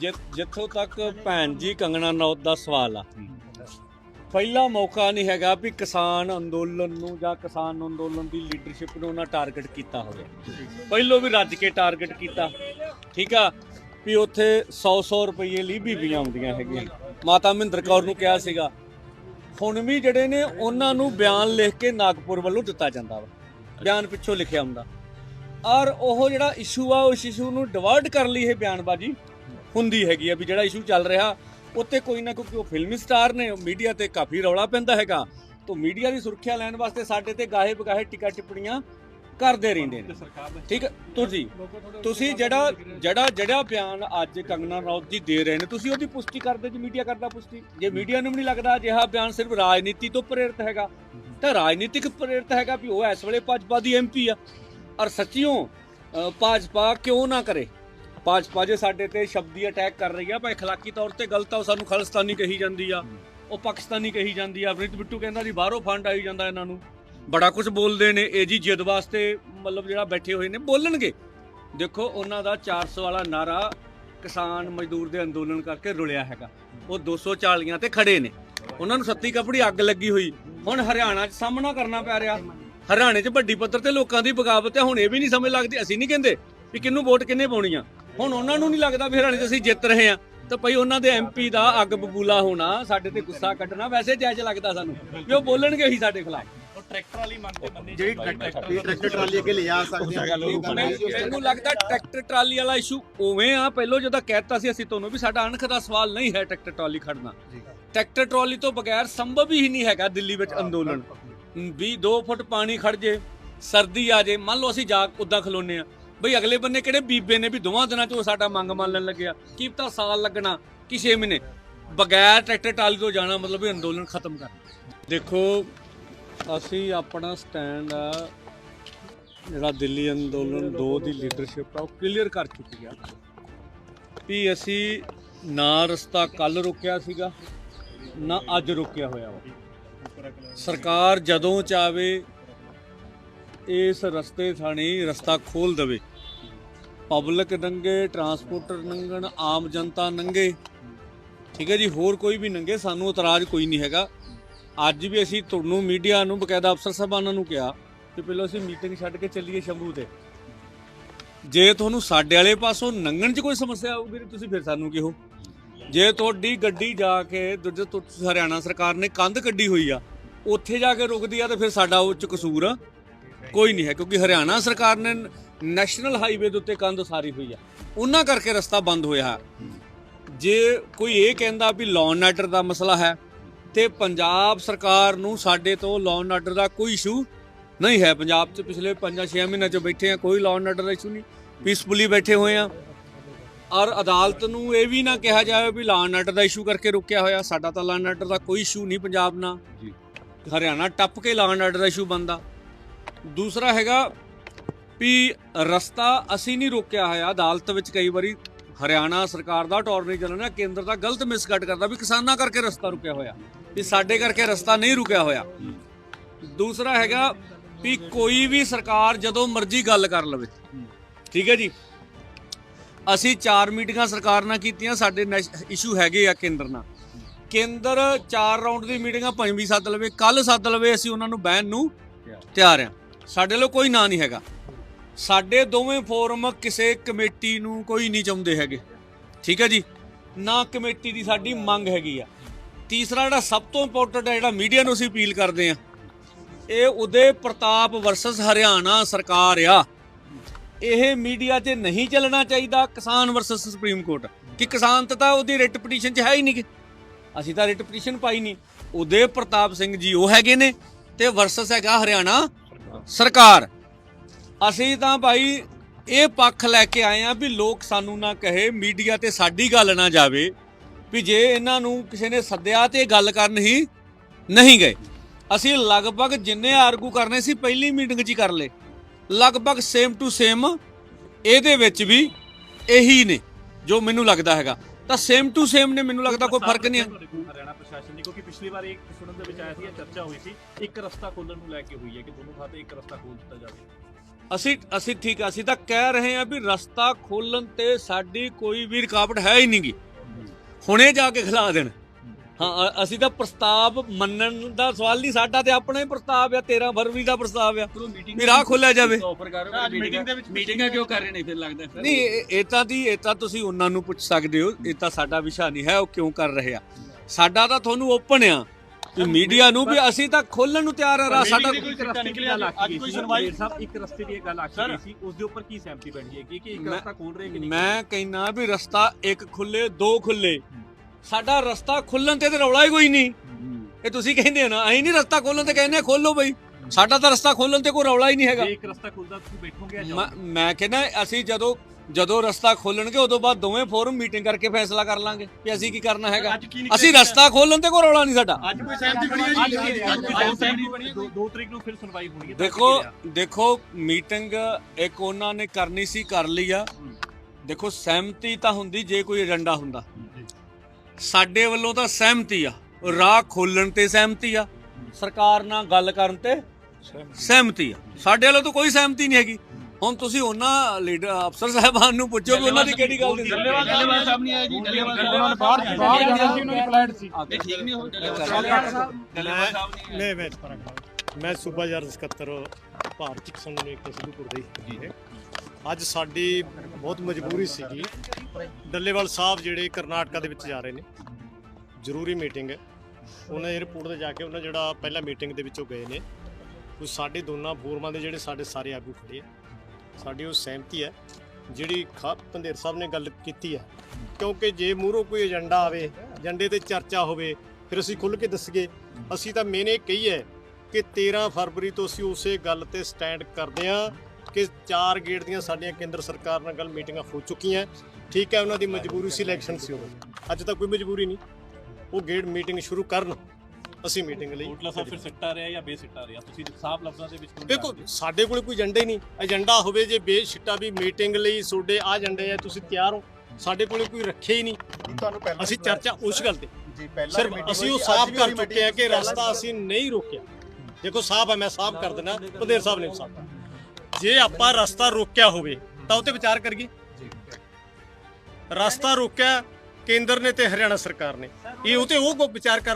ਜਿ- ਜਿੱਥੋਂ ਤੱਕ ਭੈਣ ਜੀ ਕੰਗਣਾ ਨੌਤ ਦਾ ਸਵਾਲ ਆ। ਪਹਿਲਾ ਮੌਕਾ ਨਹੀਂ ਹੈਗਾ ਵੀ ਕਿਸਾਨ ਅੰਦੋਲਨ ਨੂੰ ਜਾਂ ਕਿਸਾਨ ਅੰਦੋਲਨ ਦੀ ਲੀਡਰਸ਼ਿਪ ਨੂੰ ਉਹਨਾਂ ਟਾਰਗੇਟ ਕੀਤਾ ਹੋਵੇ। ਪਹਿਲੋਂ ਵੀ ਰੱਜ ਕੇ ਟਾਰਗੇਟ ਕੀਤਾ। ਠੀਕ ਆ? ਵੀ ਉੱਥੇ 100-100 ਰੁਪਏ ਲਈ ਬੀਬੀਆਂ ਆਉਂਦੀਆਂ ਹੈਗੀਆਂ। ਮਾਤਾ ਮਹਿੰਦਰ ਕੌਰ ਨੂੰ ਕਿਹਾ ਸੀਗਾ, ਹੁਣ ਵੀ ਜਿਹੜੇ ਨੇ ਉਹਨਾਂ ਨੂੰ ਬਿਆਨ ਲਿਖ ਕੇ ਨਾਗਪੁਰ ਵੱਲੋਂ ਦਿੱਤਾ ਜਾਂਦਾ ਵਾ। ਬਿਆਨ ਪਿੱਛੋਂ ਲਿਖਿਆ ਹੁੰਦਾ। ਔਰ ਉਹ ਜਿਹੜਾ ਇਸ਼ੂ ਆ, ਉਸ ਇਸ਼ੂ ਨੂੰ ਡਿਵਰਟ ਕਰਨ ਲਈ ਇਹ ਬਿਆਨਬਾਜ਼ੀ। ਹੁੰਦੀ ਹੈਗੀ ਆ ਵੀ ਜਿਹੜਾ ਇਸ਼ੂ ਚੱਲ ਰਿਹਾ, ਉੱਤੇ ਕੋਈ ਨਾ ਕੋਈ ਉਹ ਫਿਲਮੀ ਸਟਾਰ ਨੇ ਮੀਡੀਆ ਤੇ ਕਾਫੀ ਰੌਲਾ ਪੈਂਦਾ ਹੈਗਾ। ਤਾਂ ਮੀਡੀਆ ਦੀ ਸੁਰੱਖਿਆ ਲੈਣ ਵਾਸਤੇ ਸਾਡੇ ਤੇ ਗਾਹੇ ਬਗਾਹੇ ਟਿਕਾ ਟਿੱਪਣੀਆਂ ਕਰਦੇ ਰਹਿੰਦੇ ਨੇ। ਠੀਕ ਤੁਸੀਂ ਤੁਸੀਂ ਜਿਹੜਾ ਜਿਹੜਾ ਜਿਹੜਾ ਬਿਆਨ ਅੱਜ ਕੰਗਨਾ ਰਣੌਤ ਜੀ ਦੇ ਰਹੇ ਨੇ, ਤੁਸੀਂ ਉਹਦੀ ਪੁਸ਼ਟੀ ਕਰਦੇ ਜੀ, ਮੀਡੀਆ ਕਰਦਾ ਪੁਸ਼ਟੀ? ਜੇ ਮੀਡੀਆ ਨੂੰ ਵੀ ਨਹੀਂ ਲੱਗਦਾ, ਅਜਿਹਾ ਬਿਆਨ ਸਿਰਫ ਰਾਜਨੀਤੀ ਤੋਂ ਪ੍ਰੇਰਿਤ ਹੈਗਾ। ਤਾਂ ਰਾਜਨੀਤਿਕ ਪ੍ਰੇਰਿਤ ਹੈਗਾ ਵੀ ਉਹ ਇਸ ਵੇਲੇ ਭਾਜਪਾ ਦੀ ਐਮਪੀ ਆ। ਔਰ ਸੱਚੀਓ ਭਾਜਪਾ ਕਿਉਂ ਨਾ ਕਰੇ? ਭਾਜਪਾ ਜੇ ਸਾਡੇ ਤੇ ਸ਼ਬਦੀ ਅਟੈਕ ਕਰ ਰਹੀ ਆ ਭਾਈ ਖਲਾਕੀ ਤੌਰ ਤੇ ਗਲਤ ਆ, ਉਹ ਸਾਨੂੰ ਖਾਲਿਸਤਾਨੀ ਕਹੀ ਜਾਂਦੀ ਆ, ਉਹ ਪਾਕਿਸਤਾਨੀ ਕਹੀ ਜਾਂਦੀ ਆ ਅਮਰਿਤ ਬਿੱਟੂ ਕਹਿੰਦਾ ਜੀ ਬਾਹਰੋਂ ਫੰਡ ਆਈ ਜਾਂਦਾ ਇਹਨਾਂ ਨੂੰ। ਬੜਾ ਕੁਝ ਬੋਲਦੇ ਨੇ, ਇਹ ਜੀ ਜਿੱਦ ਵਾਸਤੇ ਮਤਲਬ ਜਿਹੜਾ ਬੈਠੇ ਹੋਏ ਨੇ, ਬੋਲਣਗੇ। ਦੇਖੋ, ਉਹਨਾਂ ਦਾ 400 ਵਾਲਾ ਨਾਰਾ ਕਿਸਾਨ ਮਜ਼ਦੂਰ ਦੇ ਅੰਦੋਲਨ ਕਰਕੇ ਰੁਲਿਆ ਹੈਗਾ। ਉਹ 240 ਤੇ ਖੜੇ ਨੇ। ਉਹਨਾਂ ਨੂੰ ਸੱਤੀ ਕਪੜੀ ਅੱਗ ਲੱਗੀ ਹੋਈ। ਹੁਣ ਹਰਿਆਣਾ 'ਚ ਸਾਹਮਣਾ ਕਰਨਾ ਪੈ ਰਿਹਾ। ਹਰਿਆਣੇ 'ਚ ਵੱਡੀ ਪੱਧਰ ਤੇ ਲੋਕਾਂ ਦੀ ਬਗਾਵਤ ਹੈ। ਹੁਣ ਇਹ ਵੀ ਨਹੀਂ ਸਮਝ ਲੱਗਦੀ, ਅਸੀਂ ਨਹੀਂ ਕਹਿੰਦੇ ਵੀ ਕਿੰਨੂੰ ਵੋਟ ਕਿੰਨੇ ਪਾਉਣੀ ਆ। ਹੁਣ ਉਹਨਾਂ ਨੂੰ ਨਹੀਂ ਲੱਗਦਾ ਹਰਿਆਣੇ 'ਚ ਅਸੀਂ ਜਿੱਤ ਰਹੇ ਆ ਤਾਂ ਭਈ ਉਹਨਾਂ ਦੇ ਐਮਪੀ ਦਾ ਅੱਗ ਬਬੂਲਾ ਹੋਣਾ ਸਾਡੇ ਤੇ ਗੁੱਸਾ ਕੱਢਣਾ ਵੈਸੇ ਜਾਇਜ਼ ਲੱਗਦਾ ਸਾਨੂੰ ਵੀ ਉਹ ਬੋਲਣਗੇ ਹੀ ਸਾਡੇ ਖਿਲਾਫ। ਜਿਹੜੀ ਟਰੈਕਟਰ ਟਰੈਕਟਰ ਟਰਾਲੀ ਅੱਗੇ ਲਿਆ ਸਕਦੇ ਆ ਮੈਨੂੰ ਲੱਗਦਾ ਟਰੈਕਟਰ ਟਰਾਲੀ ਵਾਲਾ ਇਸ਼ੂ ਉਵੇਂ ਆ ਪਹਿਲਾਂ ਜਦੋਂ ਕਹਿਤਾ ਸੀ ਅਸੀਂ ਤੁਹਾਨੂੰ ਵੀ ਸਾਡਾ ਅਣਖ ਦਾ ਸਵਾਲ ਨਹੀਂ ਹੈ ਟਰੈਕਟਰ ਟਰਾਲੀ ਖੜਨਾ। ਟਰੈਕਟਰ ਟਰਾਲੀ ਤੋਂ ਬਗੈਰ ਸੰਭਵ ਹੀ ਨਹੀਂ ਹੈਗਾ ਦਿੱਲੀ ਵਿੱਚ ਅੰਦੋਲਨ। ਵੀ 2 ਫੁੱਟ ਪਾਣੀ ਖੜ ਜੇ ਸਰਦੀ ਆ ਜੇ ਮੰਨ ਲਓ ਅਸੀਂ ਜਾ ਉਦਾਂ ਖਲੋਨੇ ਆ। ਬਈ ਅਗਲੇ ਬੰਨੇ ਕਿਹੜੇ ਬੀਬੇ ਨੇ ਵੀ ਦੋਵਾਂ ਦਿਨਾਂ 'ਚ ਉਹ ਸਾਡਾ ਮੰਗ ਮੰਨਣ ਲੱਗਿਆ? ਕੀ ਪਤਾ ਸਾਲ ਲੱਗਣਾ, ਕਿ 6 ਮਹੀਨੇ? ਬਗੈਰ ਟਰੈਕਟਰ ਟਰਾਲੀ ਤੋਂ ਜਾਣਾ ਮਤਲਬ ਵੀ ਅੰਦੋਲਨ ਖਤਮ ਕਰਨਾ ਦੇਖੋ, ਅਸੀਂ ਆਪਣਾ ਸਟੈਂਡ ਆ, ਜਿਹੜਾ ਦਿੱਲੀ ਅੰਦੋਲਨ 2 ਦੀ ਲੀਡਰਸ਼ਿਪ ਆ, ਉਹ ਕਲੀਅਰ ਕਰ ਚੁੱਕੀ ਆ। ਵੀ ਅਸੀਂ ਨਾ ਰਸਤਾ ਕੱਲ ਰੋਕਿਆ ਸੀਗਾ, ਨਾ ਅੱਜ ਰੋਕਿਆ ਹੋਇਆ ਵਾ। ਸਰਕਾਰ ਜਦੋਂ ਚਾਵੇ ਇਸ ਰਸਤੇ ਥਾਣੀ ਰਸਤਾ ਖੋਲ ਦੇਵੇ। ਪਬਲਿਕ ਨੰਗੇ ਟਰਾਂਸਪੋਰਟਰ ਨੰਗਣ, ਆਮ ਜਨਤਾ ਨੰਗੇ। ਠੀਕ ਹੈ ਜੀ, ਹੋਰ ਕੋਈ ਵੀ ਨੰਗੇ, ਸਾਨੂੰ ਇਤਰਾਜ਼ ਕੋਈ ਨਹੀਂ ਹੈਗਾ। ਅੱਜ ਵੀ ਅਸੀਂ ਤੁਹਾਨੂੰ ਮੀਡੀਆ ਨੂੰ, ਬਕਾਇਦਾ ਅਫਸਰ ਸਾਹਿਬਾਨਾਂ ਨੂੰ ਕਿਹਾ ਕਿ ਪਹਿਲਾਂ ਅਸੀਂ ਮੀਟਿੰਗ ਛੱਡ ਕੇ ਚੱਲੀਏ ਸ਼ੰਭੂ ਤੇ। ਜੇ ਤੁਹਾਨੂੰ ਸਾਡੇ ਵਾਲੇ ਪਾਸੋਂ ਨੰਗਣ 'ਚ ਕੋਈ ਸਮੱਸਿਆ ਆਊਗੀ ਤੁਸੀਂ ਫਿਰ ਸਾਨੂੰ ਕਿਹੋ। ਜੇ ਤੁਹਾਡੀ ਗੱਡੀ ਜਾ ਕੇ, ਦੂਜੇ ਹਰਿਆਣਾ ਸਰਕਾਰ ਨੇ ਕੰਧ ਕੱਢੀ ਹੋਈ ਆ, ਉੱਥੇ ਜਾ ਕੇ ਰੁਕਦੀ ਆ, ਤਾਂ ਫਿਰ ਸਾਡਾ ਉਹ 'ਚ ਕਸੂਰ ਆ। ਕੋਈ ਨਹੀਂ ਹੈ ਕਿਉਂਕਿ ਹਰਿਆਣਾ ਸਰਕਾਰ ਨੇ ਨੈਸ਼ਨਲ ਹਾਈਵੇ ਦੇ ਉੱਤੇ ਕੰਧ ਉਸਾਰੀ ਹੋਈ ਆ। ਉਹਨਾਂ ਕਰਕੇ ਰਸਤਾ ਬੰਦ ਹੋਇਆ। ਜੇ ਕੋਈ ਇਹ ਕਹਿੰਦਾ ਵੀ ਲਾਅ ਆਰਡਰ ਦਾ ਮਸਲਾ ਹੈ ਤੇ ਪੰਜਾਬ ਸਰਕਾਰ ਨੂੰ ਸਾਡੇ ਤੋਂ ਲਾਅ ਆਰਡਰ ਦਾ ਕੋਈ ਇਸ਼ੂ ਨਹੀਂ ਹੈ। ਪੰਜਾਬ 'ਚ ਪਿਛਲੇ 5-6 ਮਹੀਨਿਆਂ 'ਚ ਬੈਠੇ ਆ ਕੋਈ ਲਾਅ ਆਰਡਰ ਦਾ ਇਸ਼ੂ ਨਹੀਂ। ਪੀਸਫੁਲੀ ਬੈਠੇ ਹੋਏ ਆ। ਔਰ ਅਦਾਲਤ ਨੂੰ ਇਹ ਵੀ ਨਾ ਕਿਹਾ ਜਾਵੇ ਵੀ ਲਾਅ ਆਰਡਰ ਦਾ ਇਸ਼ੂ ਕਰਕੇ ਰੁਕਿਆ ਹੋਇਆ। ਸਾਡਾ ਤਾਂ ਲਾਅ ਆਰਡਰ ਦਾ ਕੋਈ ਇਸ਼ੂ ਨਹੀਂ ਪੰਜਾਬ ਨਾਲ। ਜੀ। ਹਰਿਆਣਾ ਟੱਪ ਕੇ ਲਾਅ ਆਰਡਰ ਦਾ ਇਸ਼ੂ ਬੰਦਾ ਦੂਸਰਾ ਹੈਗਾ ਵੀ ਰਸਤਾ ਅਸੀਂ ਨਹੀਂ ਰੋਕਿਆ ਹੋਇਆ। ਅਦਾਲਤ ਵਿੱਚ ਕਈ ਵਾਰੀ ਹਰਿਆਣਾ ਸਰਕਾਰ ਦਾ, ਅਟਾਰਨੀ ਜਨਰਲ ਨੇ ਕੇਂਦਰ ਦਾ ਗਲਤ ਮਿਸਗਾਈਡ ਕਰਦਾ ਵੀ ਕਿਸਾਨਾਂ ਕਰਕੇ ਰਸਤਾ ਰੁਕਿਆ ਹੋਇਆ, ਵੀ ਸਾਡੇ ਕਰਕੇ ਰਸਤਾ ਨਹੀਂ ਰੁਕਿਆ ਹੋਇਆ। ਦੂਸਰਾ ਹੈਗਾ ਵੀ ਕੋਈ ਵੀ ਸਰਕਾਰ ਜਦੋਂ ਮਰਜ਼ੀ ਗੱਲ ਕਰ ਲਵੇ। ਠੀਕ ਹੈ ਜੀ? ਅਸੀਂ ਚਾਰ ਮੀਟਿੰਗਾਂ ਸਰਕਾਰ ਨਾਲ ਕੀਤੀਆਂ, ਸਾਡੇ ਇਸ਼ੂ ਹੈਗੇ ਆ ਕੇਂਦਰ ਨਾਲ। ਕੇਂਦਰ ਚਾਰ ਰਾਉਂਡ ਦੀ ਮੀਟਿੰਗਾਂ, ਪੰਜਵੀਂ ਸੱਦ ਲਵੇ ਕੱਲ ਸੱਦ ਲਵੇ, ਅਸੀਂ ਉਹਨਾਂ ਨੂੰ ਬਹਿਣ ਨੂੰ ਤਿਆਰ ਆ। ਸਾਡੇ ਲੋ ਕੋਈ ਨਾਂ ਨਹੀਂ ਹੈਗਾ। ਸਾਡੇ ਦੋਵੇਂ ਫੋਰਮ ਕਿਸੇ ਕਮੇਟੀ ਨੂੰ ਕੋਈ ਨਹੀਂ ਚਾਹੁੰਦੇ ਹੈਗੇ। ਠੀਕ ਹੈ ਜੀ? ਨਾ ਕਮੇਟੀ ਦੀ ਸਾਡੀ ਮੰਗ ਹੈਗੀ ਆ। ਤੀਸਰਾ ਜਿਹੜਾ ਸਭ ਤੋਂ ਇੰਪੋਰਟੈਂਟ ਹੈ, ਜਿਹੜਾ ਮੀਡੀਆ ਨੂੰ ਅਸੀਂ ਅਪੀਲ ਕਰਦੇ ਆ ਇਹ ਉਦੇ ਪ੍ਰਤਾਪ ਵਰਸਸ ਹਰਿਆਣਾ ਸਰਕਾਰ ਆ। ਇਹ ਮੀਡੀਆ 'ਚ ਨਹੀਂ ਚੱਲਣਾ ਚਾਹੀਦਾ ਕਿਸਾਨ ਵਰਸਸ ਸੁਪਰੀਮ ਕੋਰਟ। ਕਿ ਕਿਸਾਨ ਤਾਂ ਉਹਦੀ ਰਿਟ ਪਟੀਸ਼ਨ 'ਚ ਹੈ ਹੀ ਨਹੀਂ। ਅਸੀਂ ਤਾਂ ਰਿਟ ਪਟੀਸ਼ਨ ਪਾਈ ਨਹੀਂ। ਉਦੇ ਪ੍ਰਤਾਪ ਸਿੰਘ ਜੀ ਉਹ ਹੈਗੇ ਨੇ ਤੇ ਵਰਸਸ ਹੈਗਾ ਹਰਿਆਣਾ ਸਰਕਾਰ। ਅਸੀਂ ਤਾਂ ਭਾਈ ਇਹ ਪੱਖ ਲੈ ਕੇ ਆਏ ਆ ਵੀ ਲੋਕ ਸਾਨੂੰ ਨਾ ਕਹੇ, ਮੀਡੀਆ ਤੇ ਸਾਡੀ ਗੱਲ ਨਾ ਜਾਵੇ ਵੀ ਜੇ ਇਹਨਾਂ ਨੂੰ ਕਿਸੇ ਨੇ ਸੱਦਿਆ ਤੇ ਇਹ ਗੱਲ ਕਰਨ ਹੀ ਨਹੀਂ ਗਏ। ਅਸੀਂ ਲਗਭਗ ਜਿੰਨੇ ਆਰਗੂ ਕਰਨੇ ਸੀ, ਪਹਿਲੀ ਮੀਟਿੰਗ 'ਚ ਹੀ ਕਰ ਲਏ। ਲਗਭਗ ਸੇਮ ਟੂ ਸੇਮ ਇਹਦੇ ਵਿੱਚ ਵੀ ਇਹੀ ਨੇ ਜੋ ਮੈਨੂੰ ਲੱਗਦਾ ਹੈਗਾ। ਤਾਂ ਸੇਮ ਟੂ ਸੇਮ ਨੇ ਮੈਨੂੰ ਲੱਗਦਾ ਕੋਈ ਫ਼ਰਕ ਨਹੀਂ ਹੈ। ਹਰਿਆਣਾ ਪ੍ਰਸ਼ਾਸਨ ਦੀ ਕਿਉਂਕਿ ਪਿਛਲੀ ਵਾਰ ਇੱਕ ਸੁਣਨ ਦੇ ਵਿੱਚ ਆਇਆ ਸੀ ਚਰਚਾ ਹੋਈ ਸੀ ਇੱਕ ਰਸਤਾ ਖੋਲਣ ਨੂੰ ਲੈ ਕੇ ਹੋਈ ਹੈ ਕਿ ਦੋਨੋਂ ਥਾਂ ਤੇ ਇੱਕ ਰਸਤਾ ਖੋਲ ਦਿੱਤਾ ਜਾਵੇ। ਅਸੀਂ ਅਸੀਂ ਠੀਕ ਆ, ਅਸੀਂ ਤਾਂ ਕਹਿ ਰਹੇ ਹਾਂ ਵੀ ਰਸਤਾ ਖੋਲਣ ਤੇ ਸਾਡੀ ਕੋਈ ਵੀ ਰੁਕਾਵਟ ਹੈ ਹੀ ਨਹੀਂਗੀ ਹੁਣੇ ਜਾ ਕੇ ਖਿਲਾ ਦੇਣ। ਹਾਂ ਅਸੀਂ ਤਾਂ ਪ੍ਰਸਤਾਵ ਮੰਨਣ ਦਾ ਸਵਾਲ ਨਹੀਂ ਸਾਡਾ ਤੇ ਆਪਣਾ ਹੀ ਪ੍ਰਸਤਾਵ ਆ 13 ਫਰਵਰੀ ਦਾ ਪ੍ਰਸਤਾਵ ਆ। ਵੀ ਰਾਹ ਖੋਲਿਆ ਜਾਵੇ। ਆਫਰ ਕਰ ਰਹੇ ਅੱਜ ਮੀਟਿੰਗ ਦੇ ਵਿੱਚ ਮੀਟਿੰਗਾਂ ਕਿਉਂ ਕਰ ਰਹੇ ਨੇ ਫਿਰ ਲੱਗਦਾ ਫਿਰ ਨਹੀਂ ਇਹ ਤਾਂ ਦੀ ਇਹ ਤਾਂ ਤੁਸੀਂ ਉਹਨਾਂ ਨੂੰ ਪੁੱਛ ਸਕਦੇ ਹੋ ਇਹ ਤਾਂ ਸਾਡਾ ਵਿਸ਼ਾ ਨਹੀਂ ਹੈ ਉਹ ਕਿਉਂ ਕਰ ਰਹੇ ਆ। ਸਾਡਾ ਤਾਂ ਤੁਹਾਨੂੰ ਓਪਨ ਆ ਵੀ ਮੀਡੀਆ ਨੂੰ ਵੀ ਅਸੀਂ ਤਾਂ ਖੋਲਣ ਨੂੰ ਤਿਆਰ ਆ ਰਾਹ ਸਾਡਾ ਇੱਕ ਰਸਤੇ ਦੀ ਗੱਲ ਆਖੀ ਗਈ ਸੀ ਮੇਰ ਸਾਹਿਬ ਇੱਕ ਰਸਤੇ ਦੀ ਇਹ ਗੱਲ ਆਖੀ ਗਈ ਸੀ ਉਸ ਦੇ ਉੱਪਰ ਕੀ ਸਹਿਮਤੀ ਬਣੀ ਹੈ? ਕਿ ਇੱਕ ਮੈਂ- ਰਸਤਾ ਖੋਲ ਰਹੇ ਕਿ ਨਹੀਂ? ਮੈਂ ਕਹਿੰਨਾ ਵੀ ਰਸਤਾ ਇੱਕ ਖੁੱਲੇ ਦੋ ਖੁੱਲੇ। ਸਾਡਾ ਰਸਤਾ ਖੁੱਲਣ ਤੇ ਤੇ ਰੌਲਾ ਹੀ ਕੋਈ ਨਹੀਂ। ਇਹ ਤੁਸੀਂ ਕਹਿੰਦੇ ਹੋ ਨਾ ਅਸੀਂ ਨਹੀਂ ਰਸਤਾ ਖੋਲਣ ਤੇ ਕਹਿੰਦੇ ਆ, ਖੋਲੋ ਬਈ। ਸਾਡਾ ਤਾਂ ਰਸਤਾ ਖੋਲਣ ਤੇ ਕੋਈ ਰੌਲਾ ਹੀ ਨਹੀਂ ਹੈਗਾ। ਜੇ ਇੱਕ ਰਸਤਾ ਖੁੱਲਦਾ ਤੁਸੀਂ ਬੈਠੋਗੇ ਜਾਂ ਮੈਂ- ਕਹਿੰਦਾ ਅਸੀਂ ਜਦੋਂ ਜਦੋਂ ਰਸਤਾ ਖੋਲਣਗੇ ਉਦੋਂ ਬਾਅਦ ਦੋਵੇਂ ਫੋਰਮ ਮੀਟਿੰਗ ਕਰਕੇ ਫੈਸਲਾ ਕਰ ਲਾਂਗੇ ਕਿ ਅਸੀਂ ਕੀ ਕਰਨਾ ਹੈਗਾ। ਅਸੀਂ ਰਸਤਾ ਖੋਲਣ ਤੇ ਕੋਈ ਰੌਲਾ ਨਹੀਂ ਸਾਡਾ। ਅੱਜ ਕੋਈ ਸਹਿਮਤੀ ਬਣੀ ਹੈ ਜੀ ਕੀ ਅੱਜ ਕੋਈ ਸਹਿਮਤੀ ਬਣੀ ਹੈ ਦੋ- ਤਰੀਕ ਨੂੰ ਫਿਰ ਸੁਣਵਾਈ ਹੋਣੀ ਹੈ। ਦੇਖੋ? ਦੇਖੋ ਮੀਟਿੰਗ ਇੱਕ ਉਹਨਾਂ ਨੇ ਕਰਨੀ ਸੀ ਕਰ ਲਈ ਆ। ਦੇਖੋ ਸਹਿਮਤੀ ਤਾਂ ਹੁੰਦੀ ਜੇ ਕੋਈ ਏਜੰਡਾ ਹੁੰਦਾ। ਸਾਡੇ ਵੱਲੋਂ ਤਾਂ ਸਹਿਮਤੀ ਆ। ਰਾਹ ਖੋਲਣ ਤੇ ਸਹਿਮਤੀ ਆ। ਸਰਕਾਰ ਨਾਲ ਗੱਲ ਕਰਨ ਤੇ ਸਹਿਮਤੀ ਆ। ਸਾਡੇ ਵੱਲੋਂ ਤਾਂ ਕੋਈ ਸਹਿਮਤੀ ਨਹੀਂ ਹੈਗੀ। ਹੁਣ ਤੁਸੀਂ ਉਹਨਾਂ ਲੀਡਰ ਅਫਸਰ ਸਾਹਿਬਾਨ ਨੂੰ ਪੁੱਛੋ ਵੀ ਉਹਨਾਂ ਦੀ ਕਿਹੜੀ ਗੱਲ ਦੀ ਡੱਲੇਵਾਲ ਸਾਹਿਬ ਨਹੀਂ ਆਏ ਜੀ ਡੱਲੇਵਾਲ ਸਾਹਿਬ। ਉਹਨਾਂ ਨੇ ਬਾਹਰ- ਬਾਹਰ ਜਾਣਾ ਸੀ, ਉਹਨਾਂ ਦੀ ਫਲਾਈਟ ਸੀ। ਇਹ ਠੀਕ ਨਹੀਂ ਹੋ ਡੱਲੇਵਾਲ ਸਾਹਿਬ। ਨਹੀਂ ਮੈਂ ਮੈਂ ਸੂਬਾ ਜਰ ਸਕੱਤਰ ਭਾਰਤੀ ਕਿਸਾਨ ਨੂੰ ਇੱਕ ਸਿੱਧੂਪੁਰ ਦੇ ਜੀ। ਅੱਜ ਸਾਡੀ ਬਹੁਤ ਮਜਬੂਰੀ ਸੀਗੀ। ਡੱਲੇਵਾਲ ਸਾਹਿਬ ਜਿਹੜੇ ਕਰਨਾਟਕਾ ਦੇ ਵਿੱਚ ਜਾ ਰਹੇ ਨੇ। ਜ਼ਰੂਰੀ ਮੀਟਿੰਗ ਹੈ। ਉਹਨਾਂ 에ਅਰਪੋਰਟ ਤੇ ਜਾ ਕੇ ਉਹਨਾਂ ਜਿਹੜਾ ਪਹਿਲਾ ਮੀਟਿੰਗ ਦੇ ਵਿੱਚੋਂ ਗਏ ਨੇ। ਉਹ ਸਾਡੇ ਦੋਨਾਂ ਫੋਰਮਾਂ ਦੇ ਜਿਹੜੇ ਸਾਡੇ ਸਾਰੇ ਆਗੂ ਖੜੇ ਆ। ਸਾਡੀ ਉਹ ਸਹਿਮਤੀ ਹੈ। ਜਿਹੜੀ ਖਾ ਪੰਧੇਰ ਸਾਹਿਬ ਨੇ ਗੱਲ ਕੀਤੀ ਹੈ। ਕਿਉਂਕਿ ਜੇ ਮੂਹਰੋਂ ਕੋਈ ਏਜੰਡਾ ਆਵੇ, ਏਜੰਡੇ ਤੇ ਚਰਚਾ ਹੋਵੇ, ਫਿਰ ਅਸੀਂ ਖੁੱਲ੍ਹ ਕੇ ਦੱਸੀਏ। ਅਸੀਂ ਤਾਂ ਮੇਨ ਇਹ ਕਹੀ ਹੈ ਕਿ 13 ਫਰਵਰੀ ਤੋਂ ਅਸੀਂ ਉਸੇ ਗੱਲ ਤੇ ਸਟੈਂਡ ਕਰਦੇ ਹਾਂ। ਕਿ ਚਾਰ ਗੇਟ ਦੀਆਂ ਸਾਡੀਆਂ ਕੇਂਦਰ ਸਰਕਾਰ ਨਾਲ ਗੱਲ ਮੀਟਿੰਗਾਂ ਹੋ ਚੁੱਕੀਆਂ। ਠੀਕ ਹੈ ਉਹਨਾਂ ਦੀ ਮਜਬੂਰੀ ਸੀ ਇਲੈਕਸ਼ਨ ਸੀ ਉਹ। ਅੱਜ ਤਾਂ ਕੋਈ ਮਜਬੂਰੀ ਨਹੀਂ। ਉਹ ਗੇਟ ਮੀਟਿੰਗ ਸ਼ੁਰੂ ਕਰਨ। ਅਸੀਂ ਮੀਟਿੰਗ ਲਈ। ਕੋਟਲਾ ਸਾਹਿਬ ਫਿਰ ਸਿੱਟਾ ਰਿਹਾ ਜਾਂ ਬੇਸਿੱਟਾ ਰਿਹਾ? ਤੁਸੀਂ ਸਾਫ਼ ਲਫ਼ਜ਼ਾਂ ਦੇ ਵਿੱਚ ਦੇਖੋ? ਸਾਡੇ ਕੋਲ ਕੋਈ ਏਜੰਡਾ ਹੀ ਨਹੀਂ। ਏਜੰਡਾ ਹੋਵੇ ਜੇ ਬੇਸ਼ਿੱਟਾ ਵੀ ਮੀਟਿੰਗ ਲਈ ਤੁਹਾਡੇ ਆ ਏਜੰਡੇ ਆ ਤੁਸੀਂ ਤਿਆਰ ਹੋ। ਸਾਡੇ ਕੋਲ ਕੋਈ ਰੱਖਿਆ ਹੀ ਨਹੀਂ। ਤੁਹਾਨੂੰ ਪਹਿਲਾਂ ਅਸੀਂ ਚਰਚਾ ਉਸ ਗੱਲ ਤੇ। ਜੀ ਪਹਿਲਾਂ ਅਸੀਂ ਉਹ ਸਾਫ਼ ਕਰ ਚੁੱਕੇ ਹਾਂ ਕਿ ਰਸਤਾ ਅਸੀਂ ਨਹੀਂ ਰੋਕਿਆ। ਦੇਖੋ ਸਾਫ਼ ਹੈ ਮੈਂ ਸਾਫ਼ ਕਰ ਦਿੰਦਾ। ਪੰਦੇਰ ਸਾਹਿਬ ਨੇ ਸਾਫ਼ ਜੇ ਆਪਾਂ ਰਸਤਾ ਰੋਕਿਆ ਹੋਵੇ, ਤਾਂ ਉੱਤੇ ਵਿਚਾਰ ਕਰੀਏ। ਰਸਤਾ ਰੋਕਿਆ, ਕੇਂਦਰ ਨੇ ਤੇ ਹਰਿਆਣਾ ਸਰਕਾਰ ਨੇ। ਇਹ ਉਤੇ ਉਹ ਵਿਚਾਰ ਕਰਨ।